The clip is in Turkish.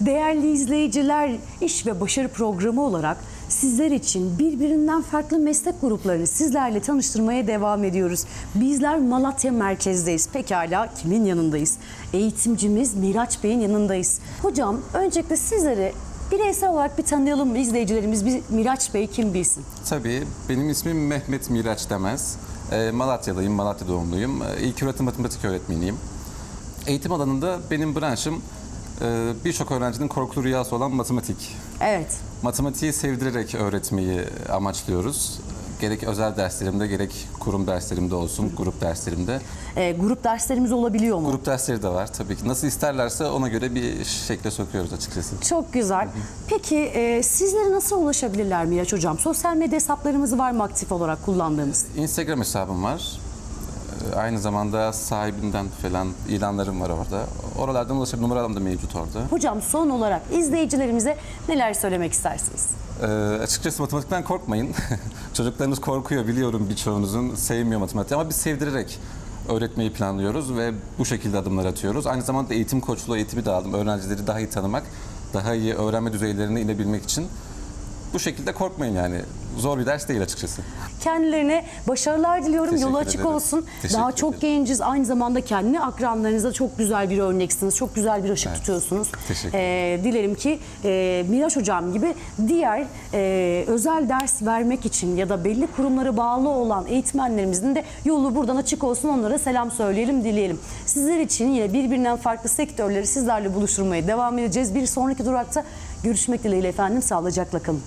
Değerli izleyiciler, iş ve başarı programı olarak sizler için birbirinden farklı meslek gruplarını sizlerle tanıştırmaya devam ediyoruz. Bizler Malatya merkezdeyiz. Pekala kimin yanındayız? Eğitimcimiz Miraç Bey'in yanındayız. Hocam öncelikle sizleri bireysel olarak bir tanıyalım mı? İzleyicilerimiz bir Miraç Bey kim bilsin? Tabii. Benim ismim Mehmet Miraç Demez. Ee, Malatya'dayım, Malatya doğumluyum. Ee, İlk öğretim matematik öğretmeniyim. Eğitim alanında benim branşım birçok öğrencinin korkulu rüyası olan matematik. Evet. Matematiği sevdirerek öğretmeyi amaçlıyoruz. Gerek özel derslerimde gerek kurum derslerimde olsun, grup derslerimde. Ee, grup derslerimiz olabiliyor mu? Grup dersleri de var tabii ki. Nasıl isterlerse ona göre bir şekle sokuyoruz açıkçası. Çok güzel. Peki e, sizlere nasıl ulaşabilirler Miraç Hocam? Sosyal medya hesaplarımız var mı aktif olarak kullandığımız? Instagram hesabım var. Ee, Aynı zamanda sahibinden falan ilanlarım var orada. Oralardan ulaşabilir. Numaralarım da mevcut orada. Hocam son olarak izleyicilerimize neler söylemek istersiniz? Ee, açıkçası matematikten korkmayın. Çocuklarınız korkuyor biliyorum birçoğunuzun sevmiyor matematiği ama biz sevdirerek öğretmeyi planlıyoruz ve bu şekilde adımlar atıyoruz. Aynı zamanda eğitim koçluğu eğitimi de aldım. Öğrencileri daha iyi tanımak, daha iyi öğrenme düzeylerine inebilmek için. Bu şekilde korkmayın yani. Zor bir ders değil açıkçası. Kendilerine başarılar diliyorum. Teşekkür Yolu açık ederim. olsun. Teşekkür Daha çok ederim. genciz. Aynı zamanda kendi akranlarınıza çok güzel bir örneksiniz. Çok güzel bir ışık Evet. tutuyorsunuz. Teşekkür Ee, dilerim ki e, Miraç Hocam gibi diğer e, özel ders vermek için ya da belli kurumlara bağlı olan eğitmenlerimizin de yolu buradan açık olsun. Onlara selam söyleyelim, dileyelim. Sizler için yine birbirinden farklı sektörleri sizlerle buluşturmaya devam edeceğiz. Bir sonraki durakta görüşmek dileğiyle efendim. Sağlıcakla kalın.